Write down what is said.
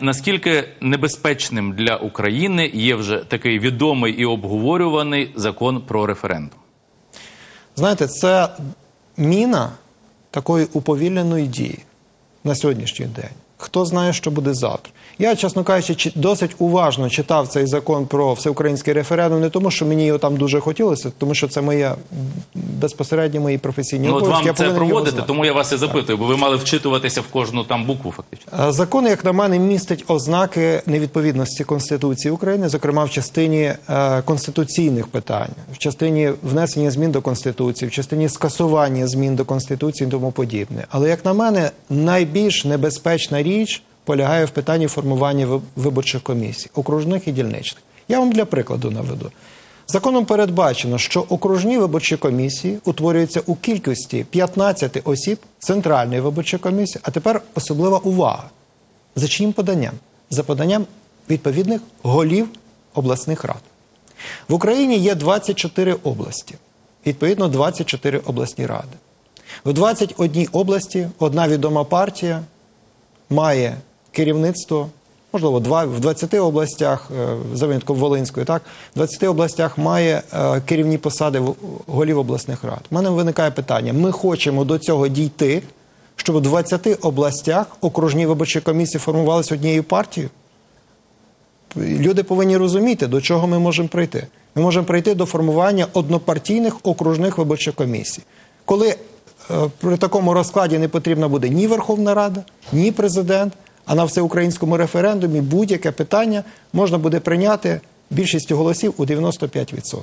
Наскільки небезпечним для України є вже такий відомий і обговорюваний закон про референдум? Знаєте, це міна такої уповільненої дії на сьогоднішній день. Хто знає, що буде завтра? Я, чесно кажучи, чи- досить уважно читав цей закон про всеукраїнський референдум, не тому, що мені його там дуже хотілося, тому що це моє безпосередньо мої професійні Ну, от обов'язки. вам це проводити, тому я вас і запитую, бо ви мали вчитуватися в кожну там букву, фактично. Е, Закон, як на мене, містить ознаки невідповідності Конституції України, зокрема в частині е, конституційних питань, в частині внесення змін до Конституції, в частині скасування змін до Конституції і тому подібне. Але, як на мене, найбільш небезпечна річ полягає в питанні формування виборчих комісій, окружних і дільничних. Я вам для прикладу наведу. Законом передбачено, що окружні виборчі комісії утворюються у кількості 15 осіб Центральної виборчої комісії, а тепер особлива увага. За чиїм поданням? За поданням відповідних голів обласних рад. В Україні є 24 області, відповідно 24 обласні ради. В 21 області одна відома партія має керівництво, можливо, два, в 20 областях, е, за винятком Волинської, так, в 20 областях має е, керівні посади в- голів обласних рад. У мене виникає питання: ми хочемо до цього дійти, щоб у 20 областях окружні виборчі комісії формувалися однією партією? Люди повинні розуміти, до чого ми можемо прийти. Ми можемо прийти до формування однопартійних окружних виборчих комісій. Коли при такому розкладі не потрібна буде ні Верховна Рада, ні президент, а на всеукраїнському референдумі будь-яке питання можна буде прийняти більшістю голосів у 95%.